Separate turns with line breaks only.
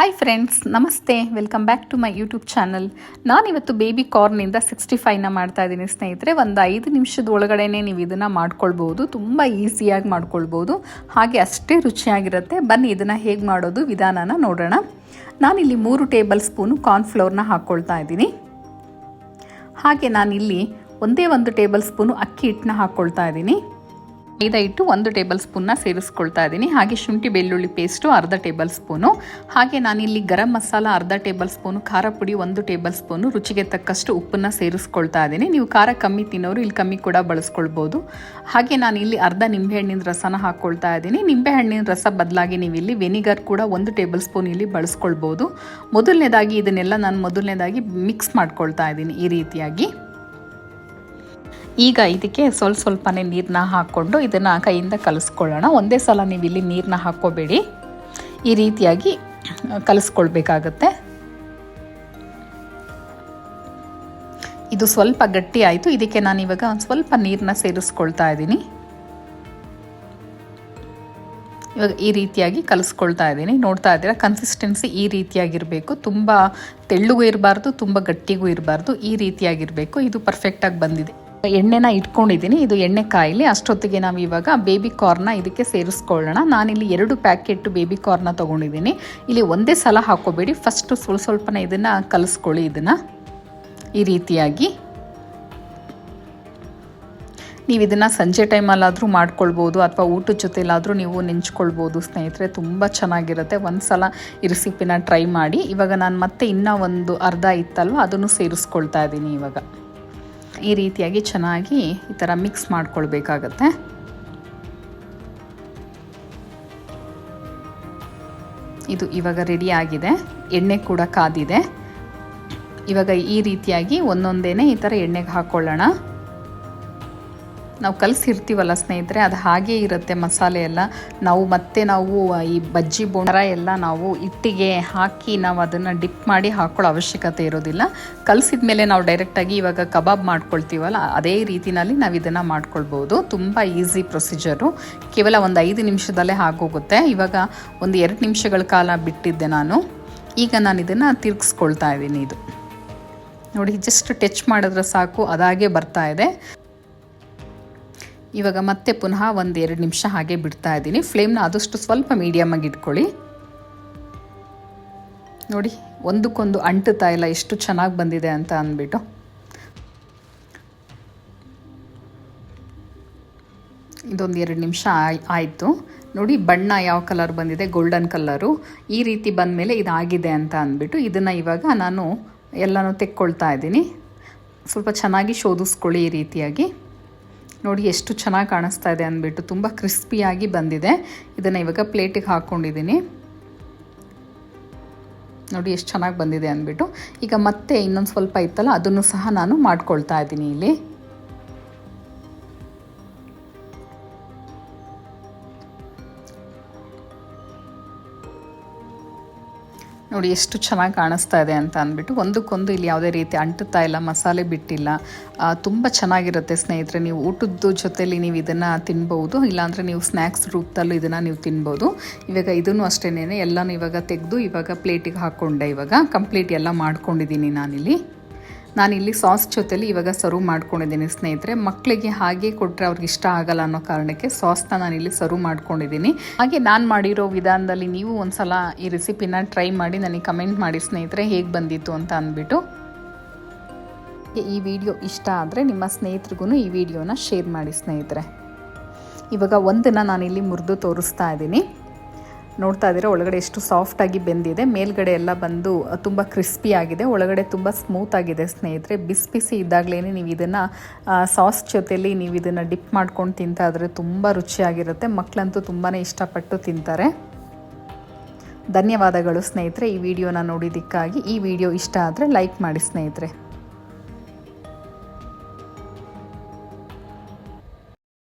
Hi friends ನಮಸ್ತೆ. Welcome back to my YouTube channel ನಾನಿವತ್ತು baby ಕಾರ್ನಿಂದ ಸಿಕ್ಸ್ಟಿ ಫೈವ್ನ ಮಾಡ್ತಾ ಇದ್ದೀನಿ ಸ್ನೇಹಿತರೆ. ಒಂದು ಐದು ನಿಮಿಷದ ಒಳಗಡೆ ನೀವು ಇದನ್ನು ಮಾಡ್ಕೊಳ್ಬೋದು. ತುಂಬ ಈಸಿಯಾಗಿ ಮಾಡ್ಕೊಳ್ಬೋದು. ಹಾಗೆ ಅಷ್ಟೇ ರುಚಿಯಾಗಿರುತ್ತೆ. ಬನ್ನಿ ಇದನ್ನು ಹೇಗೆ ಮಾಡೋದು ವಿಧಾನನ ನೋಡೋಣ. ನಾನಿಲ್ಲಿ ಮೂರು ಟೇಬಲ್ ಸ್ಪೂನು ಕಾರ್ನ್ಫ್ಲೋರ್ನ ಹಾಕ್ಕೊಳ್ತಾ ಇದ್ದೀನಿ. ಹಾಗೆ ನಾನಿಲ್ಲಿ ಒಂದೇ ಒಂದು ಟೇಬಲ್ ಸ್ಪೂನು ಅಕ್ಕಿ ಹಿಟ್ಟನ್ನ ಹಾಕ್ಕೊಳ್ತಾ ಇದ್ದೀನಿ. ಮೈದಾ ಹಿಟ್ಟು ಒಂದು ಟೇಬಲ್ ಸ್ಪೂನ್ನ ಸೇರಿಸ್ಕೊಳ್ತಾ ಇದ್ದೀನಿ. ಹಾಗೆ ಶುಂಠಿ ಬೆಳ್ಳುಳ್ಳಿ ಪೇಸ್ಟು ಅರ್ಧ ಟೇಬಲ್ ಸ್ಪೂನು. ಹಾಗೆ ನಾನಿಲ್ಲಿ ಗರಂ ಮಸಾಲ ಅರ್ಧ ಟೇಬಲ್ ಸ್ಪೂನು, ಖಾರ ಪುಡಿ ಒಂದು ಟೇಬಲ್ ಸ್ಪೂನು, ರುಚಿಗೆ ತಕ್ಕಷ್ಟು ಉಪ್ಪನ್ನು ಸೇರಿಸ್ಕೊಳ್ತಾ ಇದ್ದೀನಿ. ನೀವು ಖಾರ ಕಮ್ಮಿ ತಿನ್ನೋರು ಇಲ್ಲಿ ಕಮ್ಮಿ ಕೂಡ ಬಳಸ್ಕೊಳ್ಬೋದು. ಹಾಗೆ ನಾನು ಇಲ್ಲಿ ಅರ್ಧ ನಿಂಬೆಹಣ್ಣಿನ ರಸನ ಹಾಕ್ಕೊಳ್ತಾ ಇದ್ದೀನಿ. ನಿಂಬೆಹಣ್ಣಿನ ರಸ ಬದಲಾಗಿ ನೀವು ಇಲ್ಲಿ ವೆನಿಗರ್ ಕೂಡ ಒಂದು ಟೇಬಲ್ ಸ್ಪೂನ್ ಇಲ್ಲಿ ಬಳಸ್ಕೊಳ್ಬೋದು. ಮೊದಲನೇದಾಗಿ ಇದನ್ನೆಲ್ಲ ನಾನು ಮೊದಲನೇದಾಗಿ ಮಿಕ್ಸ್ ಮಾಡ್ಕೊಳ್ತಾ ಇದ್ದೀನಿ ಈ ರೀತಿಯಾಗಿ. ಈಗ ಇದಕ್ಕೆ ಸ್ವಲ್ಪ ಸ್ವಲ್ಪನೇ ನೀರನ್ನ ಹಾಕ್ಕೊಂಡು ಇದನ್ನು ಕೈಯಿಂದ ಕಲಿಸ್ಕೊಳ್ಳೋಣ. ಒಂದೇ ಸಲ ನೀವು ಇಲ್ಲಿ ನೀರನ್ನ ಹಾಕ್ಕೋಬೇಡಿ. ಈ ರೀತಿಯಾಗಿ ಕಲಿಸ್ಕೊಳ್ಬೇಕಾಗತ್ತೆ. ಇದು ಸ್ವಲ್ಪ ಗಟ್ಟಿ ಆಯಿತು. ಇದಕ್ಕೆ ನಾನು ಇವಾಗ ಒಂದು ಸ್ವಲ್ಪ ನೀರನ್ನ ಸೇರಿಸ್ಕೊಳ್ತಾ ಇದ್ದೀನಿ. ಇವಾಗ ಈ ರೀತಿಯಾಗಿ ಕಲಿಸ್ಕೊಳ್ತಾ ಇದ್ದೀನಿ. ನೋಡ್ತಾ ಇದ್ದೀರಾ ಕನ್ಸಿಸ್ಟೆನ್ಸಿ ಈ ರೀತಿಯಾಗಿರಬೇಕು. ತುಂಬ ತೆಳ್ಳಗೂ ಇರಬಾರ್ದು, ತುಂಬ ಗಟ್ಟಿಗೂ ಇರಬಾರ್ದು. ಈ ರೀತಿಯಾಗಿರಬೇಕು. ಇದು ಪರ್ಫೆಕ್ಟಾಗಿ ಬಂದಿದೆ. ಎಣ್ಣೆನ ಇಟ್ಕೊಂಡಿದ್ದೀನಿ. ಇದು ಎಣ್ಣೆ ಕಾಯಿಲಿ. ಅಷ್ಟೊತ್ತಿಗೆ ನಾವು ಇವಾಗ ಬೇಬಿ ಕಾರ್ನ ಇದಕ್ಕೆ ಸೇರಿಸ್ಕೊಳ್ಳೋಣ. ನಾನಿಲ್ಲಿ ಎರಡು ಪ್ಯಾಕೆಟ್ ಬೇಬಿ ಕಾರ್ನ ತೊಗೊಂಡಿದ್ದೀನಿ. ಇಲ್ಲಿ ಒಂದೇ ಸಲ ಹಾಕೋಬೇಡಿ. ಫಸ್ಟು ಸ್ವಲ್ಪ ಸ್ವಲ್ಪನೇ ಇದನ್ನು ಕಲಿಸ್ಕೊಳ್ಳಿ ಇದನ್ನು. ಈ ರೀತಿಯಾಗಿ. ನೀವು ಇದನ್ನು ಸಂಜೆ ಟೈಮಲ್ಲಾದರೂ ಮಾಡ್ಕೊಳ್ಬೋದು ಅಥವಾ ಊಟದ ಜೊತೆಲಾದರೂ ನೀವು ನೆಂಚ್ಕೊಳ್ಬೋದು ಸ್ನೇಹಿತರೆ. ತುಂಬ ಚೆನ್ನಾಗಿರುತ್ತೆ. ಒಂದು ಸಲ ಈ ರೆಸಿಪಿನ ಟ್ರೈ ಮಾಡಿ. ಇವಾಗ ನಾನು ಮತ್ತೆ ಇನ್ನೂ ಒಂದು ಅರ್ಧ ಇತ್ತಲ್ವ? ಅದನ್ನು ಸೇರಿಸ್ಕೊಳ್ತಾ ಇದ್ದೀನಿ ಇವಾಗ. ಈ ರೀತಿಯಾಗಿ ಚೆನ್ನಾಗಿ ಈ ಥರ ಮಿಕ್ಸ್ ಮಾಡ್ಕೊಳ್ಬೇಕಾಗತ್ತೆ. ಇದು ಇವಾಗ ರೆಡಿ ಆಗಿದೆ. ಎಣ್ಣೆ ಕೂಡ ಕಾದಿದೆ. ಇವಾಗ ಈ ರೀತಿಯಾಗಿ ಒಂದೊಂದೇನೆ ಈ ಥರ ಎಣ್ಣೆಗೆ ಹಾಕ್ಕೊಳ್ಳೋಣ ನಾವು ಕಲಸಿರ್ತೀವಲ್ಲ ಸ್ನೇಹಿತರೆ, ಅದು ಹಾಗೇ ಇರುತ್ತೆ ಮಸಾಲೆ ಎಲ್ಲ. ನಾವು ಮತ್ತೆ ನಾವು ಈ ಬಜ್ಜಿ ಬೋಂಡರ ಎಲ್ಲ ನಾವು ಇಟ್ಟಿಗೆ ಹಾಕಿ ನಾವು ಅದನ್ನು ಡಿಪ್ ಮಾಡಿ ಹಾಕೊಳ್ಳೋ ಅವಶ್ಯಕತೆ ಇರೋದಿಲ್ಲ. ಕಲಸಿದ ಮೇಲೆ ನಾವು ಡೈರೆಕ್ಟಾಗಿ ಇವಾಗ ಕಬಾಬ್ ಮಾಡ್ಕೊಳ್ತೀವಲ್ಲ, ಅದೇ ರೀತಿನಲ್ಲಿ ನಾವು ಇದನ್ನು ಮಾಡ್ಕೊಳ್ಬೋದು. ತುಂಬ ಈಸಿ ಪ್ರೊಸೀಜರು ಕೇವಲ ಒಂದು ಐದು ನಿಮಿಷದಲ್ಲೇ ಆಗೋಗುತ್ತೆ. ಇವಾಗ ಒಂದು ಎರಡು ನಿಮಿಷಗಳ ಕಾಲ ಬಿಟ್ಟಿದ್ದೆ ನಾನು. ಈಗ ನಾನು ಇದನ್ನು ತಿರುಗಿಸ್ಕೊಳ್ತಾ ಇದ್ದೀನಿ ಇದು. ನೋಡಿ ಜಸ್ಟ್ ಟಚ್ ಮಾಡಿದ್ರೆ ಸಾಕು, ಅದಾಗೆ ಬರ್ತಾ ಇದೆ. ಇವಾಗ ಮತ್ತೆ ಪುನಃ ಒಂದು ಎರಡು ನಿಮಿಷ ಹಾಗೆ ಬಿಡ್ತಾ ಇದ್ದೀನಿ. ಫ್ಲೇಮ್ನ ಆದಷ್ಟು ಸ್ವಲ್ಪ ಮೀಡಿಯಮಾಗಿ ಇಟ್ಕೊಳ್ಳಿ. ನೋಡಿ, ಒಂದಕ್ಕೊಂದು ಅಂಟುತ್ತಾ ಇಲ್ಲ, ಎಷ್ಟು ಚೆನ್ನಾಗಿ ಬಂದಿದೆ ಅಂತ ಅಂದ್ಬಿಟ್ಟು. ಇದೊಂದು ಎರಡು ನಿಮಿಷ ಆಯ್, ಆಯಿತು. ನೋಡಿ, ಬಣ್ಣ ಯಾವ ಕಲರ್ ಬಂದಿದೆ ಗೋಲ್ಡನ್ ಕಲರು ಈ ರೀತಿ ಬಂದ ಮೇಲೆ ಇದಾಗಿದೆ ಅಂತ ಅಂದ್ಬಿಟ್ಟು ಇದನ್ನು ಇವಾಗ ನಾನು ಎಲ್ಲನೂ ತೆಕ್ಕೊಳ್ತಾ ಇದ್ದೀನಿ. ಸ್ವಲ್ಪ ಚೆನ್ನಾಗಿ ಶೋಧಿಸ್ಕೊಳ್ಳಿ ಈ ರೀತಿಯಾಗಿ. ನೋಡಿ ಎಷ್ಟು ಚೆನ್ನಾಗಿ ಕಾಣಿಸ್ತಾ ಇದೆ ಅಂದ್ಬಿಟ್ಟು ತುಂಬ ಕ್ರಿಸ್ಪಿಯಾಗಿ ಬಂದಿದೆ. ಇದನ್ನು ಇವಾಗ ಪ್ಲೇಟಿಗೆ ಹಾಕ್ಕೊಂಡಿದ್ದೀನಿ ನೋಡಿ ಎಷ್ಟು ಚೆನ್ನಾಗಿ ಬಂದಿದೆ ಅಂದ್ಬಿಟ್ಟು. ಈಗ ಮತ್ತೆ ಇನ್ನೊಂದು ಸ್ವಲ್ಪ ಇತ್ತಲ್ಲ, ಅದನ್ನು ಸಹ ನಾನು ಮಾಡ್ಕೊಳ್ತಾ ಇದ್ದೀನಿ ಇಲ್ಲಿ. ನೋಡಿ, ಎಷ್ಟು ಚೆನ್ನಾಗಿ ಕಾಣಿಸ್ತಾ ಇದೆ ಅಂತ ಅಂದ್ಬಿಟ್ಟು ಒಂದಕ್ಕೊಂದು ಇಲ್ಲಿ ಯಾವುದೇ ರೀತಿ ಅಂಟುತ್ತಾ ಇಲ್ಲ, ಮಸಾಲೆ ಬಿಟ್ಟಿಲ್ಲ ತುಂಬ ಚೆನ್ನಾಗಿರುತ್ತೆ ಸ್ನೇಹಿತರೆ. ನೀವು ಊಟದ ಜೊತೆಯಲ್ಲಿ ನೀವು ಇದನ್ನು ತಿನ್ಬೋದು ಇಲ್ಲಾಂದರೆ ನೀವು ಸ್ನ್ಯಾಕ್ಸ್ ರೂಪದಲ್ಲೂ ಇದನ್ನು ನೀವು ತಿನ್ಬೋದು ಇವಾಗ ಇದನ್ನು ಅಷ್ಟೇನೆ ಎಲ್ಲನೂ ಇವಾಗ ತೆಗೆದು ಇವಾಗ ಪ್ಲೇಟಿಗೆ ಹಾಕ್ಕೊಂಡೆ ಇವಾಗ. ಕಂಪ್ಲೀಟ್ ಎಲ್ಲ ಮಾಡ್ಕೊಂಡಿದ್ದೀನಿ ನಾನಿಲ್ಲಿ. ನಾನಿಲ್ಲಿ ಸಾಸ್ ಜೊತೆಲಿ ಇವಾಗ ಸರ್ವ್ ಮಾಡ್ಕೊಂಡಿದ್ದೀನಿ ಸ್ನೇಹಿತರೆ. ಮಕ್ಕಳಿಗೆ ಹಾಗೆ ಕೊಟ್ಟರೆ ಅವ್ರಿಗೆ ಇಷ್ಟ ಆಗಲ್ಲ ಅನ್ನೋ ಕಾರಣಕ್ಕೆ ಸಾಸ್ನ ನಾನಿಲ್ಲಿ ಸರ್ವ್ ಮಾಡ್ಕೊಂಡಿದ್ದೀನಿ. ಹಾಗೆ ನಾನು ಮಾಡಿರೋ ವಿಧಾನದಲ್ಲಿ ನೀವು ಒಂದ್ಸಲ ಈ ರೆಸಿಪಿನ ಟ್ರೈ ಮಾಡಿ ನನಗೆ ಕಮೆಂಟ್ ಮಾಡಿ ಸ್ನೇಹಿತರೆ, ಹೇಗೆ ಬಂದಿತ್ತು ಅಂತ ಅಂದ್ಬಿಟ್ಟು. ಈ ವಿಡಿಯೋ ಇಷ್ಟ ಆದರೆ ನಿಮ್ಮ ಸ್ನೇಹಿತರಿಗೂ ಈ ವಿಡಿಯೋನ ಶೇರ್ ಮಾಡಿ ಸ್ನೇಹಿತರೆ. ಇವಾಗ ಒಂದನ್ನು ನಾನಿಲ್ಲಿ ಮುರಿದು ತೋರಿಸ್ತಾ ಇದ್ದೀನಿ. ನೋಡ್ತಾ ಇದ್ದೀರಾ, ಒಳಗಡೆ ಎಷ್ಟು ಸಾಫ್ಟಾಗಿ ಬೆಂದಿದೆ. ಮೇಲ್ಗಡೆ ಎಲ್ಲ ಬಂದು ತುಂಬ ಕ್ರಿಸ್ಪಿ ಆಗಿದೆ. ಒಳಗಡೆ ತುಂಬ ಸ್ಮೂತ್ ಆಗಿದೆ ಸ್ನೇಹಿತರೆ. ಬಿಸಿ ಬಿಸಿ ಇದ್ದಾಗಲೇ ನೀವು ಇದನ್ನು ಸಾಸ್ ಜೊತೆಯಲ್ಲಿ ನೀವು ಇದನ್ನು ಡಿಪ್ ಮಾಡ್ಕೊಂಡು ತಿಂತಾ ಇದ್ರೆ ತುಂಬ ರುಚಿಯಾಗಿರುತ್ತೆ. ಮಕ್ಕಳಂತೂ ತುಂಬಾ ಇಷ್ಟಪಟ್ಟು ತಿಂತಾರೆ. ಧನ್ಯವಾದಗಳು ಸ್ನೇಹಿತರೆ ಈ ವಿಡಿಯೋನ ನೋಡಿದ್ದಕ್ಕಾಗಿ. ಈ ವಿಡಿಯೋ ಇಷ್ಟ ಆದರೆ ಲೈಕ್ ಮಾಡಿ ಸ್ನೇಹಿತರೆ.